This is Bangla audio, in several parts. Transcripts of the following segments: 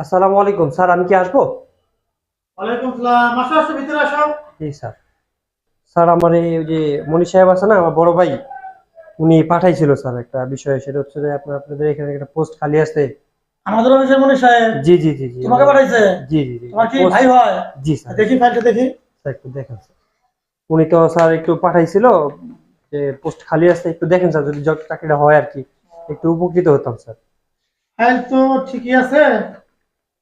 আসসালামু আলাইকুম। স্যার আমি কি আসব? ওয়ালাইকুম সালাম। আসো আসো ভিতরে আসো। জি স্যার। স্যার আমার এই যে মনি সাহেব আছে না আমার বড় ভাই উনি পাঠাইছিল স্যার একটা বিষয়। সেটা হচ্ছে যে আপনার আপনাদের এখানে একটা পোস্ট খালি আছে। আমাদের অফিসের মনে সাহেব? জি জি জি জি। তোমাকে পাঠাইছে? জি জি জি তোমার কি ভাই হয়? জি স্যার। দেখি ফাইলটা দেখি। স্যার একটু দেখেন স্যার। উনি তো স্যার একটু পাঠাইছিল যে পোস্ট খালি আছে একটু দেখেন স্যার যদি জব চাকরিটা হয় আর কি। একটু উপকৃত হতাম স্যার। ফাইল তো ঠিকই আছে।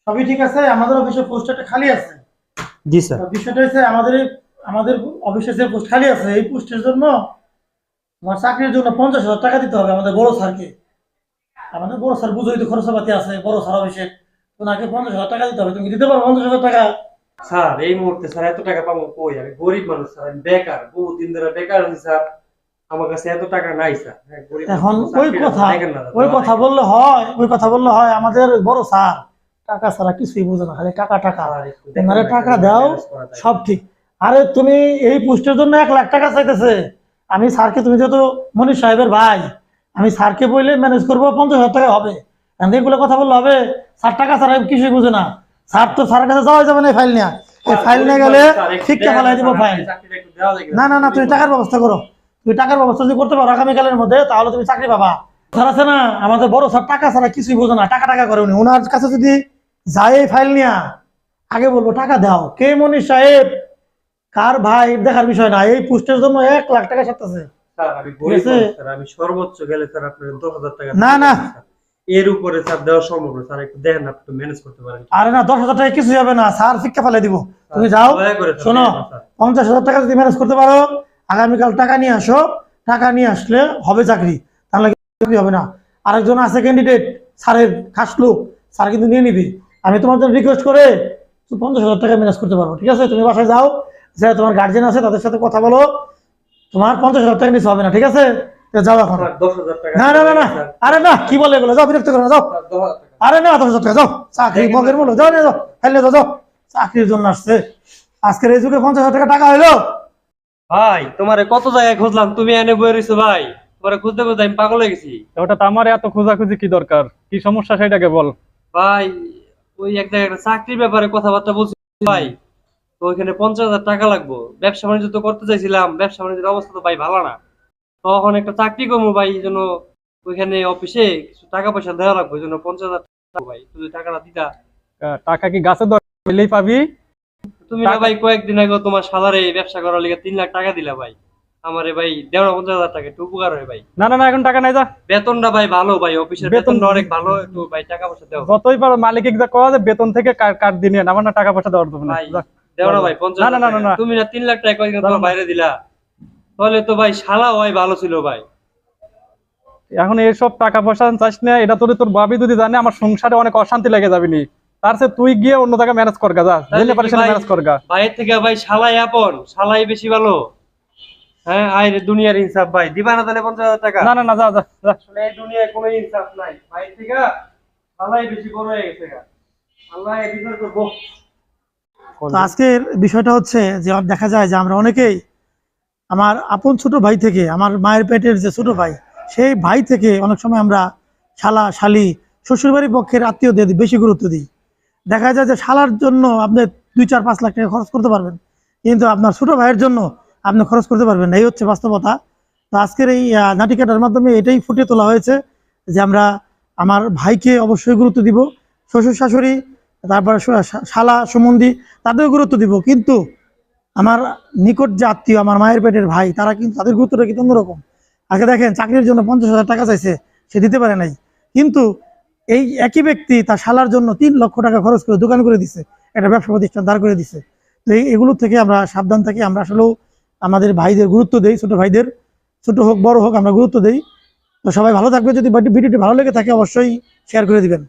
সবই ঠিক আছে? আমাদের অফিসে পোস্টটা খালি আছে? জি স্যার। বিষয়টা হচ্ছে আমাদের এই- আমাদের অফিসে যে পোস্ট খালি আছে এই পোস্টের জন্য তোমার চাকরির জন্য পঞ্চাশ হাজার টাকা দিতে হবে আমাদের বড় স্যারকে। আমাদের বড় স্যার বুঝোই তো খরচাপাতি আছে বড় স্যার অফিসে। ওনাকে পঞ্চাশ হাজার টাকা দিতে হবে। তুমি দিতে পারো পঞ্চাশ হাজার টাকা? স্যার এই মুহূর্তে স্যার এত টাকা পাবো কই? আমি গরিব মানুষ স্যার আমি বেকার বহু দিন ধরে বেকার আছি স্যার। আমার কাছে এত টাকা নাই স্যার। হ্যাঁ, এখন ওই কথা ওই কথা বললে হয় ওই কথা বললে হয় আমাদের বড় স্যার। টাকা ছাড়া কিছুই বুঝে না খালি টাকা টাকা। না, টাকা দাও। সব ঠিক। আরে তুমি এই পোস্টের জন্য এক লাখ টাকা চাইতেছে। আমি স্যারকে তুমি যেহেতু মনির সাহেবের ভাই আমি স্যারকে বললে ম্যানেজ করব পঞ্চাশ হাজার টাকা হবে। এগুলো কথা বললে হবে স্যার টাকা ছাড়া কিছুই বুঝে না। স্যার তো স্যারের কাছে যাওয়া যাবে না ফাইল নিয়ে। এই ফাইল নিয়ে গেলে ঠিকঠাক ফেলাই দিব ফাইল? না। না না তুমি টাকার ব্যবস্থা করো। তুমি টাকার ব্যবস্থা যদি করতে পারো আগামীকালের মধ্যে তাহলে তুমি চাকরি পাবা। স্যার আছে না আমাদের বড় স্যার টাকা ছাড়া কিছুই বোঝে না টাকা টাকা করে উনি। ওনার কাছে যদি যায় এই ফাইল নিয়া আগে বলব টাকা দাও। কে মনি সাহেব? কার ভাই? দেখার বিষয় না এই পোস্টের জন্য এক লাখ টাকা সারতেছে আমি গরিব আছে? মানুষ, স্যার, আমি সর্বোচ্চ গেলে স্যার আপনার দশ হাজার টাকা না, না। এর উপরে স্যার দেওয়া সম্ভব না স্যার একটু দেখেন না, ম্যানেজ করতে পারেন। আরে না দশ হাজার টাকা কিছুই হবে না স্যার শিক্ষা ফেলে দিব। তুমি যাও শোনো। পঞ্চাশ হাজার টাকা যদি ম্যানেজ করতে পারো আগামীকাল টাকা নিয়ে আসো। টাকা নিয়ে আসলে হবে চাকরি তাহলে চাকরি হবে না। আরেকজন আছে ক্যান্ডিডেট স্যারের খাস লোক স্যার কিন্তু নিয়ে নিবি। আমি তোমার জন্য রিকোয়েস্ট করে পঞ্চাশ হাজার টাকা ম্যানেজ করতে পারব ঠিক আছে? তুমি বাসায় যাও যে তোমার গার্জেন আছে তাদের সাথে কথা বলো। তোমার পঞ্চাশ হাজার টাকা নিতে হবে না ঠিক আছে? যাও এখন। না না না না। আরে না কি বলে এগুলো? যাও বিরক্ত করো না যাও। আরে না দশ হাজার টাকা যাও। চাকরি মগের মূল্য যাও ফেলে যাও যাও। চাকরির জন্য আসছে। আজকের এই যুগে পঞ্চাশ হাজার টাকা টাকা হইল। ভাই তোমারে কত জায়গায় খুঁজলাম? তুমি এনে বয়ে রয়েছো ভাই। তোমারে খুঁজতে খুঁজতে আমি পাগল হয়ে গেছি। ওটা তো আমার এত খোঁজাখুঁজি কি দরকার? কি সমস্যা সেটাকে বল। ভাই ওই এক জায়গায় একটা চাকরির ব্যাপারে কথাবার্তা বলছি ভাই তো ওইখানে পঞ্চাশ হাজার টাকা লাগবো। ব্যবসা বাণিজ্য তো করতে চাইছিলাম ব্যবসা বাণিজ্যের অবস্থা তো ভাই ভালো না। তখন একটা চাকরি করব ভাই এই জন্য ওইখানে অফিসে কিছু টাকা পয়সা দেওয়া লাগবে এই জন্য পঞ্চাশ হাজার টাকা ভাই তুমি টাকাটা দিতা। টাকা কি গাছের দরকার পাবি? তুমি না ভাই কয়েকদিন আগে তোমার সালারে ব্যবসা করার লিগে তিন লাখ টাকা দিলা ভাই। আমারে ভাই দেড় পঞ্চাশ হাজার টাকা একটু উপকার হয় ভাই। না না না এখন টাকা নাই যা। বেতনটা ভাই ভালো ভাই অফিসের বেতন- অনেক ভালো একটু ভাই টাকা পয়সা দেও। যতই পারো মালিক যা যায় বেতন থেকে কার- কাট দিয়ে নিয়ে আমার না টাকা পয়সা দেওয়ার দেবো না ভাই যা। পঞ্চাশ না, না, না, তুমি না তিন লাখ টাকা কয়েকদিন তোমার বাইরে দিলা। তাহলে তো ভাই শালা ভাই ভালো ছিল ভাই। এখন এইসব টাকা পয়সা চাস না এটা তোর তোর ভাবি যদি জানে আমার সংসারে অনেক অশান্তি লেগে যাবি নি। তার চেয়ে তুই গিয়ে অন্য জায়গায় ম্যানেজ কর গা যা কি পারিস ম্যানেজ কর গা ভাইয়ের থেকে ভাই শালাই আপন শালাই বেশি ভালো। হ্যাঁ দুনিয়ার ইনসাফ ভাই। দিবা না তাহলে পঞ্চাশ হাজার টাকা? না না না যা যা আসলে এই দুনিয়ায় কোনো ইনসাফ নাই। ভাইয়ের থেকে শালাই বেশি বড় হয়ে গেছে আল্লাহ এই বিচার করব। আজকের বিষয়টা হচ্ছে যে দেখা যায় যে আমরা অনেকেই আমার আপন ছোট ভাই থেকে আমার মায়ের পেটের যে ছোট ভাই সেই ভাই থেকে অনেক সময় আমরা শালা শালি শ্বশুরবাড়ির পক্ষের আত্মীয়দের বেশি গুরুত্ব দিই। দেখা যায় যে শালার জন্য আপনি দুই চার পাঁচ লাখ টাকা খরচ করতে পারবেন। কিন্তু আপনার ছোট ভাইয়ের জন্য আপনি খরচ করতে পারবেন না। এই হচ্ছে বাস্তবতা। তো আজকের এই নাটিকাটার মাধ্যমে এটাই ফুটিয়ে তোলা হয়েছে যে আমরা আমার ভাইকে অবশ্যই গুরুত্ব দিব, শ্বশুর শাশুড়ি, তারপরে শালা সম্বন্ধী তাদেরও গুরুত্ব দিব। কিন্তু আমার নিকট যে আত্মীয়, আমার মায়ের পেটের ভাই, তারা কিন্তু তাদের গুরুত্বটা কিন্তু অন্যরকম। আগে দেখেন, চাকরির জন্য পঞ্চাশ হাজার টাকা চাইছে, সে দিতে পারে নাই। কিন্তু এই একই ব্যক্তি তার শালার জন্য তিন লক্ষ টাকা খরচ করে দোকান করে দিছে, একটা ব্যবসা প্রতিষ্ঠান দাঁড় করে দিছে। তো এই, এগুলো থেকে আমরা সাবধান থাকি, আমরা আসলেও আমাদের ভাইদের গুরুত্ব দেই, ছোট ভাইদের। ছোট হোক, বড় হোক, আমরা গুরুত্ব দেই। তো সবাই ভালো থাকবে। যদি ভিডিওটি ভালো লেগে থাকে, অবশ্যই শেয়ার করে দিবেন।